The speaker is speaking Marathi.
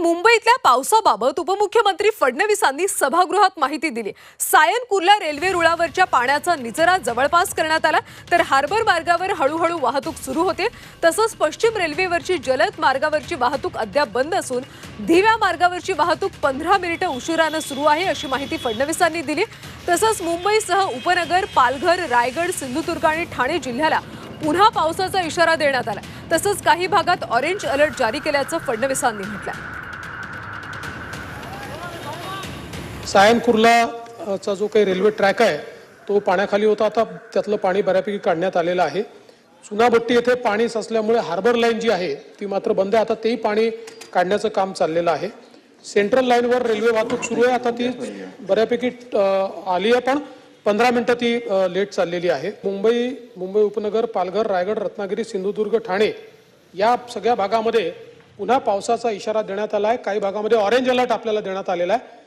मुंबईतल्या पावसाबाबत उपमुख्यमंत्री फडणवीसांनी सभागृहात माहिती दिली. सायन कुर्ला रेल्वे रुळावरच्या पाण्याचा निचरा जवळपास करण्यात आला तर हार्बर मार्गावर हळूहळू वाहतूक सुरू होते. तसंच पश्चिम रेल्वेवरची जलद मार्गावरची वाहतूक अद्याप बंद असून धीव्या मार्गावरची वाहतूक पंधरा मिनिटं उशिरानं सुरू आहे अशी माहिती फडणवीसांनी दिली. तसंच मुंबईसह उपनगर पालघर रायगड सिंधुदुर्ग आणि ठाणे जिल्ह्याला पुन्हा पावसाचा इशारा देण्यात आला. तसंच काही भागात ऑरेंज अलर्ट जारी केल्याचं फडणवीसांनी म्हटलं सायन कुर्लाचा जो काही रेल्वे ट्रॅक आहे तो पाण्याखाली होता. आता त्यातलं पाणी बऱ्यापैकी काढण्यात आलेलं आहे. चुनाभट्टी येथे पाणी साचल्यामुळे हार्बर लाईन जी आहे ती मात्र बंद आहे. आता तेही पाणी काढण्याचं काम चाललेलं आहे. सेंट्रल लाईनवर रेल्वे वाहतूक सुरू आहे. आता ती बऱ्यापैकी आली आहे पण पंधरा मिनिटं ती लेट चाललेली आहे. मुंबई मुंबई उपनगर पालघर रायगड रत्नागिरी सिंधुदुर्ग ठाणे या सगळ्या भागामध्ये पुन्हा पावसाचा इशारा देण्यात आला आहे काही भागामध्ये ऑरेंज अलर्ट आपल्याला देण्यात आलेला आहे.